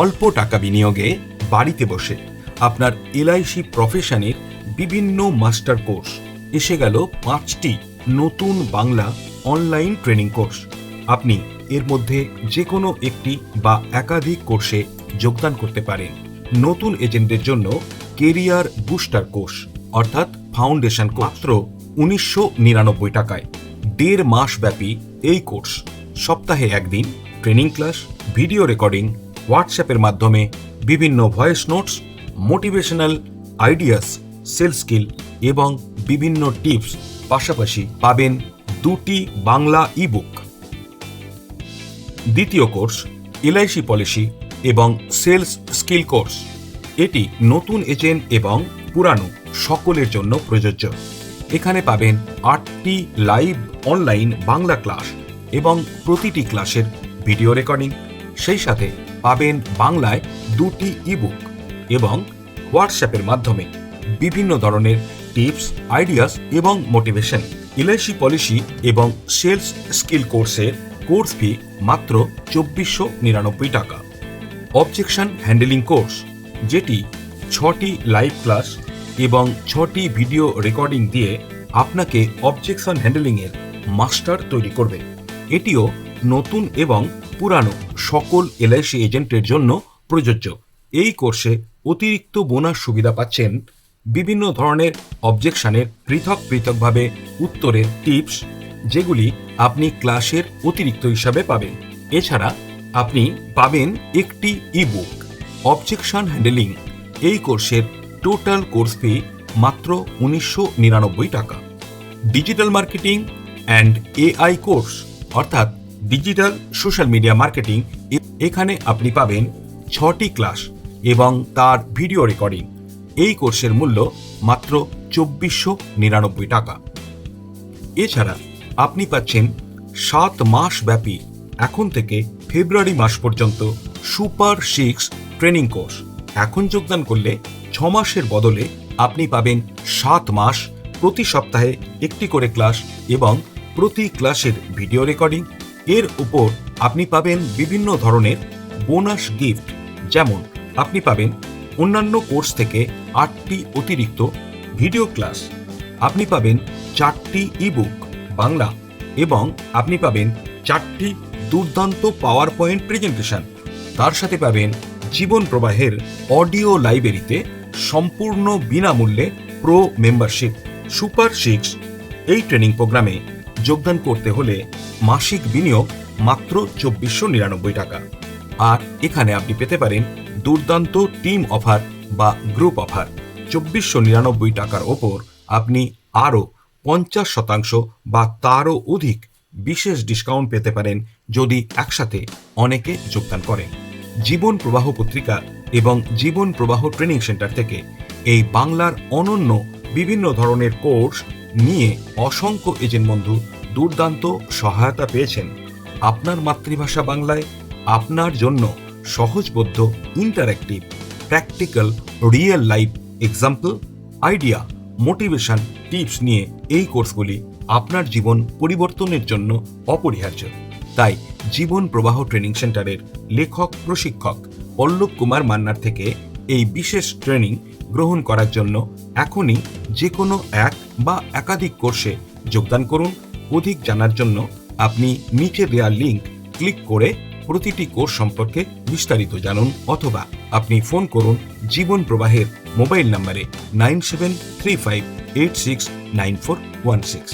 অল্প টাকা বিনিয়োগে বাড়িতে বসে আপনার এলআইসি প্রফেশনের বিভিন্ন মাস্টার কোর্স। এসে গেল পাঁচটি নতুন বাংলা অনলাইন ট্রেনিং কোর্স। আপনি এর মধ্যে যে কোনো একটি বা একাধিক কোর্সে যোগদান করতে পারেন। নতুন এজেন্টদের জন্য কেরিয়ার বুস্টার কোর্স, অর্থাৎ ফাউন্ডেশন মাত্র উনিশশো নিরানব্বই টাকায় দেড় মাস ব্যাপী এই কোর্স। সপ্তাহে একদিন ট্রেনিং ক্লাস, ভিডিও রেকর্ডিং হোয়াটসঅ্যাপের মাধ্যমে বিভিন্ন voice notes, motivational ideas sell skill এবং বিভিন্ন টিপস পাশাপাশি পাবেন দুটি বাংলা ইবুক দ্বিতীয় কোর্স, এলআইসি পলিসি এবং সেলস স্কিল কোর্স। এটি নতুন এজেন্ট এবং পুরানো, সকলের জন্য প্রযোজ্য। এখানে পাবেন আটটি লাইভ অনলাইন বাংলা ক্লাস এবং প্রতিটি ক্লাসের ভিডিও রেকর্ডিং। সেই সাথে পাবেন বাংলায় দুটি ইবুক এবং হোয়াটসঅ্যাপের মাধ্যমে বিভিন্ন ধরনের টিপস আইডিয়াস এবং মোটিভেশন এলআইসি পলিসি এবং সেলস স্কিল কোর্সের কোর্স ফি মাত্র চব্বিশশো নিরানব্বই টাকা। অবজেকশন হ্যান্ডেলিং কোর্স যেটি ছটি লাইভ ক্লাস এবং ছটি ভিডিও রেকর্ডিং দিয়ে আপনাকে অবজেকশন হ্যান্ডেলিংয়ের মাস্টার তৈরি করবে। এটিও নতুন এবং পুরানো। সকল এলআইসি এজেন্টের জন্য প্রযোজ্য। এই কোর্সে অতিরিক্ত বোনাস সুবিধা পাচ্ছেন বিভিন্ন ধরনের অবজেকশনের পৃথক পৃথকভাবে উত্তরের টিপস, যেগুলি আপনি ক্লাসের অতিরিক্ত হিসাবে পাবেন। এছাড়া আপনি পাবেন একটি ইবুক অবজেকশন হ্যান্ডেলিং এই কোর্সের টোটাল কোর্স ফি মাত্র উনিশশো নিরানব্বই টাকা। Digital marketing and AI course অর্থাৎ ডিজিটাল সোশ্যাল মিডিয়া মার্কেটিং এখানে আপনি পাবেন ছটি ক্লাস এবং তার ভিডিও রেকর্ডিং এই কোর্সের মূল্য মাত্র চব্বিশশো নিরানব্বই টাকা। এছাড়া আপনি পাচ্ছেন সাত মাস ব্যাপী এখন থেকে ফেব্রুয়ারি মাস পর্যন্ত সুপার সিক্স ট্রেনিং কোর্স এখন যোগদান করলে ছ মাসের বদলে আপনি পাবেন সাত মাস প্রতি সপ্তাহে একটি করে ক্লাস এবং প্রতি ক্লাসের ভিডিও রেকর্ডিং এর উপর আপনি পাবেন বিভিন্ন ধরনের বোনাস গিফট। যেমন, আপনি পাবেন অন্যান্য কোর্স থেকে আটটি অতিরিক্ত ভিডিও ক্লাস, আপনি পাবেন চারটি ইবুক বাংলা এবং আপনি পাবেন চারটি দুর্দান্ত পাওয়ার পয়েন্ট প্রেজেন্টেশন তার সাথে পাবেন জীবন প্রবাহের অডিও লাইব্রেরিতে সম্পূর্ণ বিনামূল্যে প্রো মেম্বারশিপ সুপার সিক্স এই ট্রেনিং প্রোগ্রামে যোগদান করতে হলে মাসিক বিনিয়োগ মাত্র চব্বিশশো নিরানব্বই টাকা। আর এখানে আপনি পেতে পারেন দুর্দান্ত টিম অফার বা গ্রুপ অফার। চব্বিশশো নিরানব্বই টাকার ওপর আপনি আরও পঞ্চাশ শতাংশ বা তারও অধিক বিশেষ ডিসকাউন্ট পেতে পারেন যদি একসাথে অনেকে যোগদান করেন। জীবন প্রবাহ পত্রিকা এবং জীবন প্রবাহ ট্রেনিং সেন্টার থেকে এই বাংলার অনন্য বিভিন্ন ধরনের কোর্স নিয়ে অসংখ্য এজেন্ট বন্ধু দুর্দান্ত সহায়তা পেয়েছেন আপনার মাতৃভাষা বাংলায় আপনার জন্য সহজবোধ্য interactive practical real life example idea motivation tips নিয়ে এই কোর্সগুলি আপনার জীবন পরিবর্তনের জন্য অপরিহার্য। তাই জীবন প্রবাহ ট্রেনিং সেন্টারের লেখক, প্রশিক্ষক পল্লব কুমার মান্নার থেকে এই বিশেষ ট্রেনিং গ্রহণ করার জন্য এখনই যে কোনো এক বা একাধিক কোর্সে যোগদান করুন। অধিক জানার জন্য আপনি নিচে দেওয়া লিঙ্ক ক্লিক করে প্রতিটি কোর্স সম্পর্কে বিস্তারিত জানুন অথবা আপনি ফোন করুন জীবন প্রবাহের মোবাইল নম্বরে nine seven three five eight six nine four one six